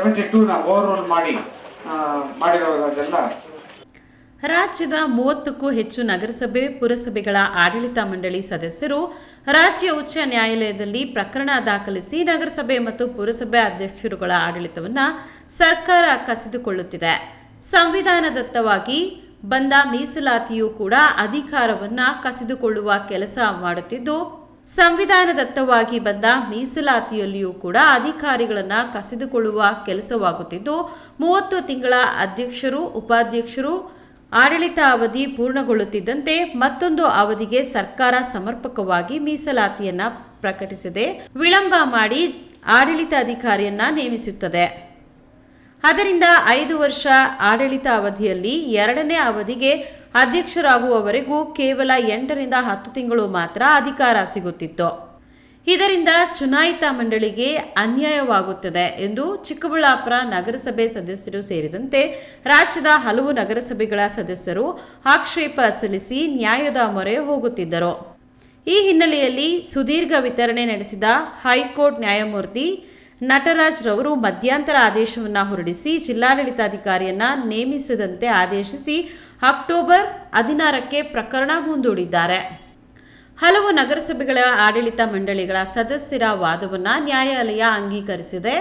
Seventy ಟೂನ over ಮಾಡಿ ರಾಜ್ಯದ ಮೂವತ್ತಕ್ಕೂ ಹೆಚ್ಚು ನಗರಸಭೆ, ಪುರಸಭೆಗಳ ಆಡಳಿತ ಮಂಡಳಿ ಸದಸ್ಯರು ರಾಜ್ಯ ಉಚ್ಚ ನ್ಯಾಯಾಲಯದಲ್ಲಿ ಪ್ರಕರಣ ದಾಖಲಿಸಿ ನಗರಸಭೆ ಮತ್ತು ಪುರಸಭೆ ಅಧ್ಯಕ್ಷರುಗಳ ಆಡಳಿತವನ್ನು ಸರ್ಕಾರ ಕಸಿದುಕೊಳ್ಳುತ್ತಿದೆ. ಸಂವಿಧಾನದತ್ತವಾಗಿ ಬಂದ ಮೀಸಲಾತಿಯೂ ಕೂಡ ಅಧಿಕಾರವನ್ನು ಕಸಿದುಕೊಳ್ಳುವ ಕೆಲಸ ಮಾಡುತ್ತಿದ್ದು ಸಂವಿಧಾನದತ್ತವಾಗಿ ಬಂದ ಮೀಸಲಾತಿಯಲ್ಲಿಯೂ ಕೂಡ ಅಧಿಕಾರಿಗಳನ್ನು ಕಸಿದುಕೊಳ್ಳುವ ಕೆಲಸವಾಗುತ್ತಿದ್ದು, ಮೂವತ್ತು ತಿಂಗಳ ಅಧ್ಯಕ್ಷರು, ಉಪಾಧ್ಯಕ್ಷರು ಆಡಳಿತ ಅವಧಿ ಪೂರ್ಣಗೊಳ್ಳುತ್ತಿದ್ದಂತೆ ಮತ್ತೊಂದು ಅವಧಿಗೆ ಸರ್ಕಾರ ಸಮರ್ಪಕವಾಗಿ ಮೀಸಲಾತಿಯನ್ನ ಪ್ರಕಟಿಸಿದೆ. ವಿಳಂಬ ಮಾಡಿ ಆಡಳಿತ ಅಧಿಕಾರಿಯನ್ನ ನೇಮಿಸುತ್ತದೆ. ಅದರಿಂದ ಐದು ವರ್ಷ ಆಡಳಿತ ಅವಧಿಯಲ್ಲಿ ಎರಡನೇ ಅವಧಿಗೆ ಅಧ್ಯಕ್ಷರಾಗುವವರೆಗೂ ಕೇವಲ ಎಂಟರಿಂದ ಹತ್ತು ತಿಂಗಳು ಮಾತ್ರ ಅಧಿಕಾರ ಸಿಗುತ್ತಿತ್ತು. ಇದರಿಂದ ಚುನಾಯಿತ ಮಂಡಳಿಗೆ ಅನ್ಯಾಯವಾಗುತ್ತದೆ ಎಂದು ಚಿಕ್ಕಬಳ್ಳಾಪುರ ನಗರಸಭೆ ಸದಸ್ಯರು ಸೇರಿದಂತೆ ರಾಜ್ಯದ ಹಲವು ನಗರಸಭೆಗಳ ಸದಸ್ಯರು ಆಕ್ಷೇಪ ಸಲ್ಲಿಸಿ ನ್ಯಾಯದ ಮೊರೆ ಹೋಗುತ್ತಿದ್ದರು. ಈ ಹಿನ್ನೆಲೆಯಲ್ಲಿ ಸುದೀರ್ಘ ವಿತರಣೆ ನಡೆಸಿದ ಹೈಕೋರ್ಟ್ ನ್ಯಾಯಮೂರ್ತಿ ನಟರಾಜ್ ರವರು ಮಧ್ಯಂತರ ಆದೇಶವನ್ನು ಹೊರಡಿಸಿ ಜಿಲ್ಲಾಡಳಿತಾಧಿಕಾರಿಯನ್ನ ನೇಮಿಸದಂತೆ ಆದೇಶಿಸಿ ಅಕ್ಟೋಬರ್ ಹದಿನಾರಕ್ಕೆ ಪ್ರಕರಣ ಮುಂದೂಡಿದ್ದಾರೆ. ಹಲವು ನಗರಸಭೆಗಳ ಆಡಳಿತ ಮಂಡಳಿಗಳ ಸದಸ್ಯರ ವಾದವನ್ನು ನ್ಯಾಯಾಲಯ ಅಂಗೀಕರಿಸಿದೆ.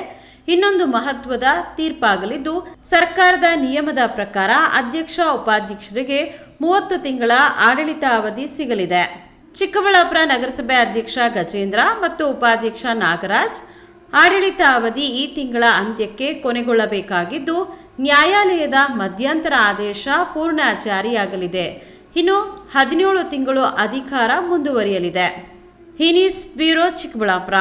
ಇನ್ನೊಂದು ಮಹತ್ವದ ತೀರ್ಪಾಗಲಿದ್ದು, ಸರ್ಕಾರದ ನಿಯಮದ ಪ್ರಕಾರ ಅಧ್ಯಕ್ಷ ಉಪಾಧ್ಯಕ್ಷರಿಗೆ ಮೂವತ್ತು ತಿಂಗಳ ಆಡಳಿತ ಅವಧಿ ಸಿಗಲಿದೆ. ಚಿಕ್ಕಬಳ್ಳಾಪುರ ನಗರಸಭೆ ಅಧ್ಯಕ್ಷ ಗಜೇಂದ್ರ ಮತ್ತು ಉಪಾಧ್ಯಕ್ಷ ನಾಗರಾಜ್ ಆಡಳಿತ ಅವಧಿ ಈ ತಿಂಗಳ ಅಂತ್ಯಕ್ಕೆ ಕೊನೆಗೊಳ್ಳಬೇಕಾಗಿದ್ದು, ನ್ಯಾಯಾಲಯದ ಮಧ್ಯಂತರ ಆದೇಶ ಪೂರ್ಣ ಜಾರಿಯಾಗಲಿದೆ ಇನ್ನು ಹದಿನೇಳು ತಿಂಗಳು ಅಧಿಕಾರ ಮುಂದುವರಿಯಲಿದೆ. ಹಿನೀಸ್ ಬ್ಯೂರೋ ಚಿಕ್ಕಬಳ್ಳಾಪುರ.